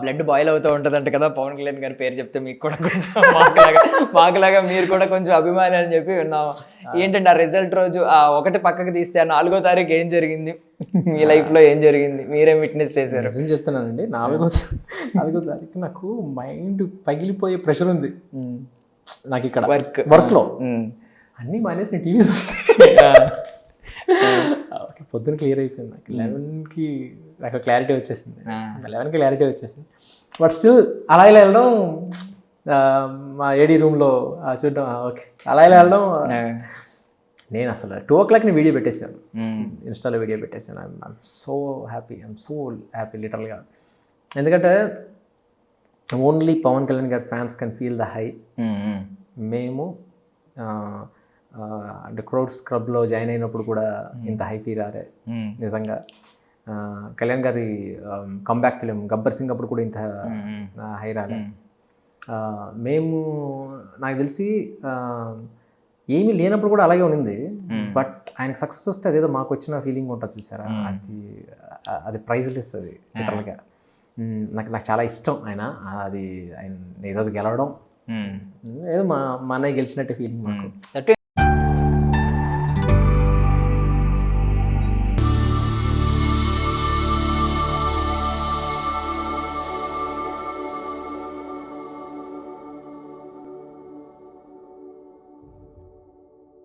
Blood boil అవుతూ ఉంటుందంట కదా పవన్ కళ్యాణ్ గారి పేరు చెప్తే మీకు కూడా కొంచెం మాకులాగా మాకులాగా మీరు కూడా కొంచెం అభిమాని అని చెప్పి విన్నాం ఏంటంటే ఆ రిజల్ట్ రోజు ఆ ఒకటి పక్కకి తీస్తే ఆ నాలుగో తారీఖు ఏం జరిగింది? మీ లైఫ్లో ఏం జరిగింది? మీరేం విట్నెస్ చేశారు. నిజం చెప్తున్నానండి నాలుగో నాలుగో తారీఖు నాకు మైండ్ పగిలిపోయే ప్రెషర్ ఉంది. నాకు ఇక్కడ వర్క్ వర్క్లో అన్నీ మానేసి నేను టీవీ చూస్తాను ఓకే పొద్దున క్లియర్ అయిపోయింది నాకు. లెవెన్కి నాకు క్లారిటీ వచ్చేసింది. లెవెన్కి క్లారిటీ వచ్చేసింది. బట్ స్టిల్ అలా ఇలా వెళ్ళడం మా ఏడీ రూమ్లో చూడడం ఓకే అలా ఇలా వెళ్ళడం నేను అసలు టూ ఓ క్లాక్ని వీడియో పెట్టేశాను. ఇన్స్టాలో వీడియో పెట్టేశాను. I'm so happy I'm so happy లిటరల్గా ఎందుకంటే ఓన్లీ పవన్ కళ్యాణ్ గారి fans can feel the high మేము అంటే క్రౌడ్ స్క్రబ్లో జాయిన్ అయినప్పుడు కూడా ఇంత హై ఫీల్ రాలే నిజంగా. కళ్యాణ్ గారి కంబ్యాక్ ఫిలిం గబ్బర్ సింగ్ అప్పుడు కూడా ఇంత హై రాలే ఆ, మేము. నాకు తెలిసి ఏమీ లేనప్పుడు కూడా అలాగే ఉన్నింది బట్ ఆయనకు సక్సెస్ వస్తే అదేదో మాకు వచ్చిన ఫీలింగ్ ఉంటుంది చూసారా? అది అది ప్రైజ్లెస్ అది లిటరల్గా నాకు నాకు చాలా ఇష్టం ఆయన. అది ఆయన ఈరోజు గెలవడం. ఏదో మా మా అన్నయ్య గెలిచినట్టే ఫీలింగ్ మాకు.